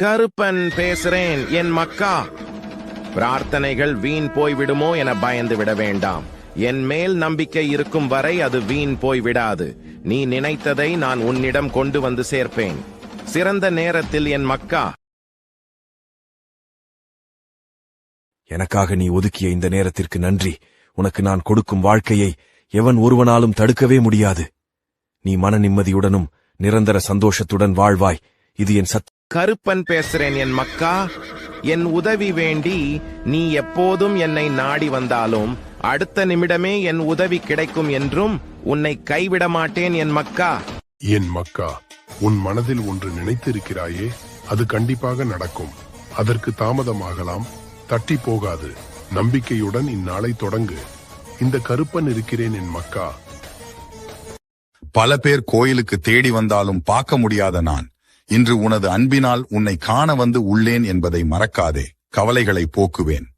கருப்பன் பேசுறேன் என் மக்கா. பிரார்த்தனைகள் வீண் போய்விடுமோ என பயந்து விட வேண்டாம். என் மேல் நம்பிக்கை இருக்கும் வரை அது வீண் போய் விடாது நீ நினைத்ததை நான் உன்னிடம் கொண்டு வந்து சேர்ப்பேன். சிறந்த நேரத்தில் என் மக்கா. எனக்காக நீ ஒதுக்கிய இந்த நேரத்திற்கு நன்றி. உனக்கு நான் கொடுக்கும் வாழ்க்கையை எவன் ஒருவனாலும் தடுக்கவே முடியாது. நீ மன நிம்மதியுடனும் நிரந்தர சந்தோஷத்துடன் வாழ்வாய். இது என் சத் கருப்பன் பேசுறேன் என் மக்கா. என் உதவி வேண்டி நீ எப்போதும் என்னை நாடி வந்தாலும் அடுத்த நிமிடமே என் உதவி கிடைக்கும் என்றும் உன்னை கைவிட மாட்டேன் என் மக்கா. என் மக்கா உன் மனதில் ஒன்று நினைத்திருக்கிறாயே அது கண்டிப்பாக நடக்கும். அதற்கு தாமதமாகலாம் தட்டி போகாது. நம்பிக்கையுடன் இந்நாளை தொடங்கு. இந்த கருப்பன் இருக்கிறேன் என் மக்கா. பல பேர் கோயிலுக்கு தேடி வந்தாலும் பார்க்க முடியாத நான் இன்று உனது அன்பினால் உன்னை காண வந்து உள்ளேன் என்பதை மறக்காதே. கவலைகளை போக்குவேன்.